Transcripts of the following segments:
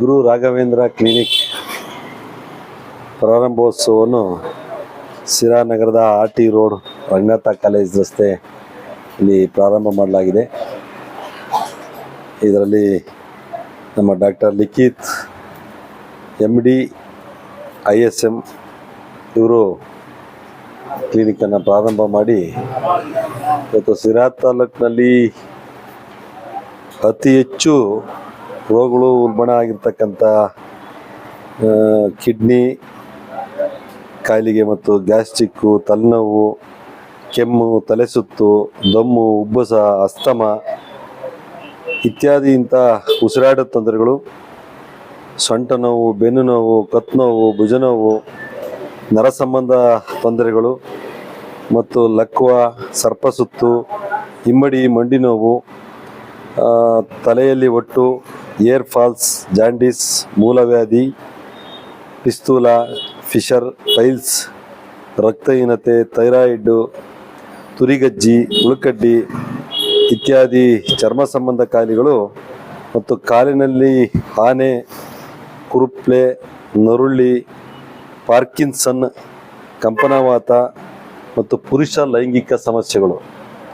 ಗುರು Raghavendra clinic ಪ್ರಾರಂಭೋತ್ಸವವನ್ನು ಶಿರಾ ನಗರದ R T road Ranganatha college ರಸ್ತೆ ಇಲ್ಲಿ ಪ್ರಾರಂಭ ಮಾಡಲಾಗಿದೆ. ಇದರಲ್ಲಿ ನಮ್ಮ doctor Likhith M D I S M ಇವರು ಕ್ಲಿನಿಕನ್ನು ಪ್ರಾರಂಭ ಮಾಡಿ, ಇವತ್ತು ಸಿರಾ ತಾಲೂಕಿನಲ್ಲಿ ಅತಿ ಹೆಚ್ಚು ರೋಗಗಳು ಉಲ್ಬಣ ಆಗಿರ್ತಕ್ಕಂಥ ಕಿಡ್ನಿ, ಕಾಯಿಲೆಗೆ ಮತ್ತು ಗ್ಯಾಸ್ಟ್ರಿಕ್ಕು ತಲೆನೋವು, ಕೆಮ್ಮು ತಲೆ ಸುತ್ತು ದಮ್ಮು, ಉಬ್ಬಸ, ಅಸ್ತಮ ಇತ್ಯಾದಿ ಇಂಥ ಉಸಿರಾಟದ ತೊಂದರೆಗಳು, ಸೊಂಟ ನೋವು, ಬೆನ್ನು ನೋವು, ಕತ್ ನೋವು, ಭುಜ ನೋವು ನರ ಸಂಬಂಧ ತೊಂದರೆಗಳು ಮತ್ತು ಲಕ್ವ, ಸರ್ಪಸುತ್ತು, ಇಮ್ಮಡಿ, ಮಂಡಿ ನೋವು ತಲೆಯಲ್ಲಿ ಒಟ್ಟು ಏರ್ ಫಾಲ್ಸ್, ಜಾಂಡೀಸ್, ಮೂಲವ್ಯಾಧಿ, ಪಿಸ್ತೂಲ, ಫಿಶರ್ ಫೈಲ್ಸ್ ರಕ್ತಹೀನತೆ, ಥೈರಾಯ್ಡು, ತುರಿಗಜ್ಜಿ, ಉಳುಕಡ್ಡಿ ಇತ್ಯಾದಿ ಚರ್ಮ ಸಂಬಂಧ ಕಾಯಿಲೆಗಳು ಮತ್ತು ಕಾಲಿನಲ್ಲಿ ಆನೆ, ಕುರುಪ್ಲೆ, ನರುಳ್ಳಿ, ಪಾರ್ಕಿನ್ಸನ್, ಕಂಪನವಾತ ಮತ್ತು ಪುರುಷ ಲೈಂಗಿಕ ಸಮಸ್ಯೆಗಳು.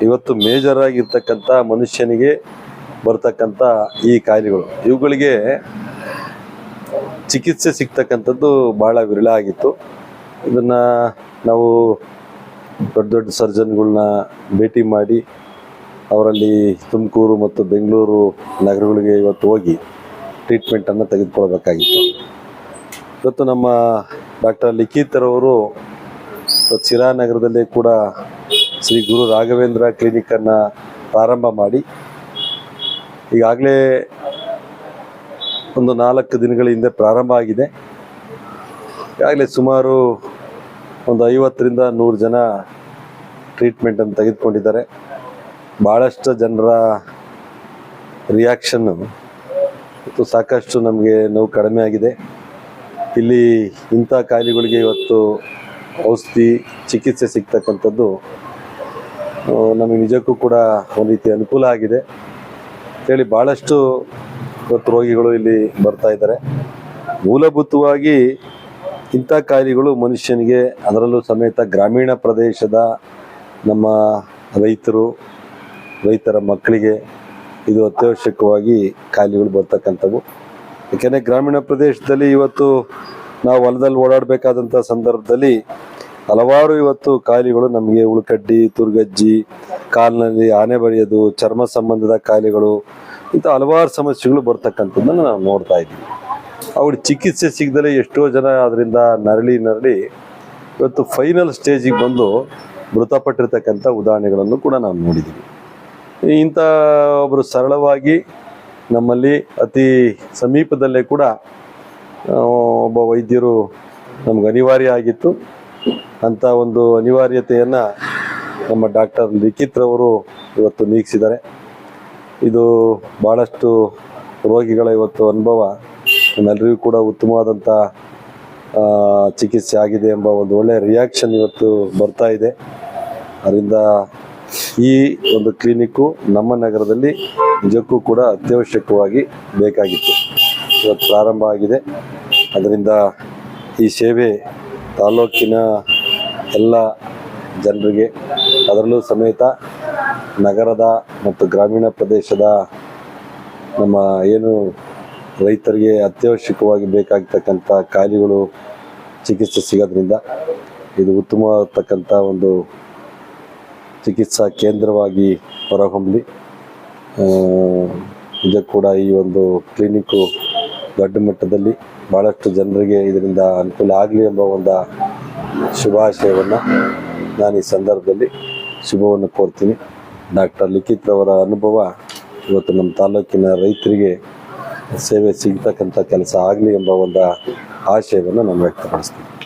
ಇವತ್ತು ಮೇಜರ್ ಆಗಿರ್ತಕ್ಕಂಥ ಮನುಷ್ಯನಿಗೆ ಬರ್ತಕ್ಕಂಥ ಈ ಕಾಯಿಲೆಗಳು ಇವುಗಳಿಗೆ ಚಿಕಿತ್ಸೆ ಸಿಗ್ತಕ್ಕಂಥದ್ದು ಭಾಳ ವಿರಳ ಆಗಿತ್ತು. ಇದನ್ನು ನಾವು ದೊಡ್ಡ ದೊಡ್ಡ ಸರ್ಜನ್ಗಳನ್ನ ಭೇಟಿ ಮಾಡಿ ಅವರಲ್ಲಿ ತುಮಕೂರು ಮತ್ತು ಬೆಂಗಳೂರು ನಗರಗಳಿಗೆ ಇವತ್ತು ಹೋಗಿ ಟ್ರೀಟ್ಮೆಂಟನ್ನು ತೆಗೆದುಕೊಳ್ಬೇಕಾಗಿತ್ತು. ಇವತ್ತು ನಮ್ಮ ಡಾಕ್ಟರ್ ಲಿಖಿತರವರು ನಗರದಲ್ಲಿ ಕೂಡ ಶ್ರೀ ಗುರು ರಾಘವೇಂದ್ರ ಕ್ಲಿನಿಕನ್ನು ಪ್ರಾರಂಭ ಮಾಡಿ ಈಗಾಗಲೇ ಒಂದು ನಾಲ್ಕು ದಿನಗಳ ಹಿಂದೆ ಪ್ರಾರಂಭ ಆಗಿದೆ. ಈಗಾಗಲೇ ಸುಮಾರು ಒಂದು ಐವತ್ತರಿಂದ ನೂರು ಜನ ಟ್ರೀಟ್ಮೆಂಟನ್ನು ತೆಗೆದುಕೊಂಡಿದ್ದಾರೆ. ಭಾಳಷ್ಟು ಜನರ ರಿಯಾಕ್ಷನ್ನು ಮತ್ತು ಸಾಕಷ್ಟು ನಮಗೆ ನೋವು ಕಡಿಮೆ ಆಗಿದೆ. ಇಲ್ಲಿ ಇಂಥ ಕಾಯಿಲೆಗಳಿಗೆ ಇವತ್ತು ಔಷಧಿ ಚಿಕಿತ್ಸೆ ಸಿಗ್ತಕ್ಕಂಥದ್ದು ನಮಗೆ ನಿಜಕ್ಕೂ ಕೂಡ ಒಂದು ರೀತಿ ಅನುಕೂಲ ಆಗಿದೆ. ಹೇಳಿ ಭಾಳಷ್ಟು ಇವತ್ತು ರೋಗಿಗಳು ಇಲ್ಲಿ ಬರ್ತಾ ಇದ್ದಾರೆ. ಮೂಲಭೂತವಾಗಿ ಇಂಥ ಕಾಯಿಲೆಗಳು ಮನುಷ್ಯನಿಗೆ ಅದರಲ್ಲೂ ಸಮೇತ ಗ್ರಾಮೀಣ ಪ್ರದೇಶದ ನಮ್ಮ ರೈತರು, ರೈತರ ಮಕ್ಕಳಿಗೆ ಇದು ಅತ್ಯವಶ್ಯಕವಾಗಿ ಕಾಯಿಲೆಗಳು ಬರ್ತಕ್ಕಂಥವು. ಯಾಕೆಂದರೆ ಗ್ರಾಮೀಣ ಪ್ರದೇಶದಲ್ಲಿ ಇವತ್ತು ನಾವು ಹೊಲದಲ್ಲಿ ಓಡಾಡಬೇಕಾದಂಥ ಸಂದರ್ಭದಲ್ಲಿ ಹಲವಾರು ಇವತ್ತು ಕಾಯಿಲೆಗಳು ನಮಗೆ ಉಳ್ಕಡ್ಡಿ, ತುರ್ಗಜ್ಜಿ ಕಾಲಿನಲ್ಲಿ ಆನೆ ಬರೆಯೋದು ಚರ್ಮ ಸಂಬಂಧದ ಕಾಯಿಲೆಗಳು, ಇಂಥ ಹಲವಾರು ಸಮಸ್ಯೆಗಳು ಬರ್ತಕ್ಕಂಥದ್ದನ್ನು ನಾವು ನೋಡ್ತಾ ಇದ್ದೀವಿ. ಅವ್ರ ಚಿಕಿತ್ಸೆ ಸಿಗದಲೇ ಎಷ್ಟೋ ಜನ ಅದರಿಂದ ನರಳಿ ನರಳಿ ಇವತ್ತು ಫೈನಲ್ ಸ್ಟೇಜಿಗೆ ಬಂದು ಮೃತಪಟ್ಟಿರ್ತಕ್ಕಂಥ ಉದಾಹರಣೆಗಳನ್ನು ಕೂಡ ನಾವು ನೋಡಿದ್ದೀವಿ. ಇಂಥ ಒಬ್ಬರು ಸರಳವಾಗಿ ನಮ್ಮಲ್ಲಿ ಅತಿ ಸಮೀಪದಲ್ಲೇ ಕೂಡ ಒಬ್ಬ ವೈದ್ಯರು ನಮ್ಗೆ ಅನಿವಾರ್ಯ ಆಗಿತ್ತು. ಅಂಥ ಒಂದು ಅನಿವಾರ್ಯತೆಯನ್ನು ನಮ್ಮ ಡಾಕ್ಟರ್ ಲಿಖಿತ್ ರವರು ಇವತ್ತು ನೀಗಿಸಿದ್ದಾರೆ. ಇದು ಭಾಳಷ್ಟು ರೋಗಿಗಳ ಇವತ್ತು ಅನುಭವ. ಎಲ್ಲರಿಗೂ ಕೂಡ ಉತ್ತಮವಾದಂಥ ಚಿಕಿತ್ಸೆ ಆಗಿದೆ ಎಂಬ ಒಂದು ಒಳ್ಳೆಯ ರಿಯಾಕ್ಷನ್ ಇವತ್ತು ಬರ್ತಾ ಇದೆ. ಅದರಿಂದ ಈ ಒಂದು ಕ್ಲಿನಿಕ್ಕು ನಮ್ಮ ನಗರದಲ್ಲಿ ನಿಜಕ್ಕೂ ಕೂಡ ಅತ್ಯವಶ್ಯಕವಾಗಿ ಬೇಕಾಗಿತ್ತು. ಇವತ್ತು ಪ್ರಾರಂಭ ಆಗಿದೆ. ಅದರಿಂದ ಈ ಸೇವೆ ತಾಲೂಕಿನ ಎಲ್ಲ ಜನರಿಗೆ ಅದರಲ್ಲೂ ಸಮೇತ ನಗರದ ಮತ್ತು ಗ್ರಾಮೀಣ ಪ್ರದೇಶದ ನಮ್ಮ ಏನು ರೈತರಿಗೆ ಅತ್ಯವಶ್ಯಕವಾಗಿ ಬೇಕಾಗ್ತಕ್ಕಂಥ ಕಾಯಿಲೆಗಳು ಚಿಕಿತ್ಸೆ ಸಿಗೋದ್ರಿಂದ ಇದು ಉತ್ತಮವಾಗತಕ್ಕಂಥ ಒಂದು ಚಿಕಿತ್ಸಾ ಕೇಂದ್ರವಾಗಿ ಹೊರಹೊಮ್ಮಲಿ ಇದು ಕೂಡ ಈ ಒಂದು ಕ್ಲಿನಿಕ್ಕು ದೊಡ್ಡ ಮಟ್ಟದಲ್ಲಿ ಭಾಳಷ್ಟು ಜನರಿಗೆ ಇದರಿಂದ ಅನುಕೂಲ ಆಗಲಿ ಎಂಬ ಒಂದು ಶುಭಾಶಯವನ್ನು ನಾನು ಈ ಸಂದರ್ಭದಲ್ಲಿ ಶುಭವನ್ನು ಕೋರ್ತೀನಿ. ಡಾಕ್ಟರ್ ಲಿಖಿತ್ ಅವರ ಅನುಭವ ಇವತ್ತು ನಮ್ಮ ತಾಲೂಕಿನ ರೈತರಿಗೆ ಸೇವೆ ಸಿಗ್ತಕ್ಕಂಥ ಕೆಲಸ ಆಗಲಿ ಎಂಬ ಒಂದು ಆಶಯವನ್ನು ನಾನು ವ್ಯಕ್ತಪಡಿಸ್ತೀನಿ.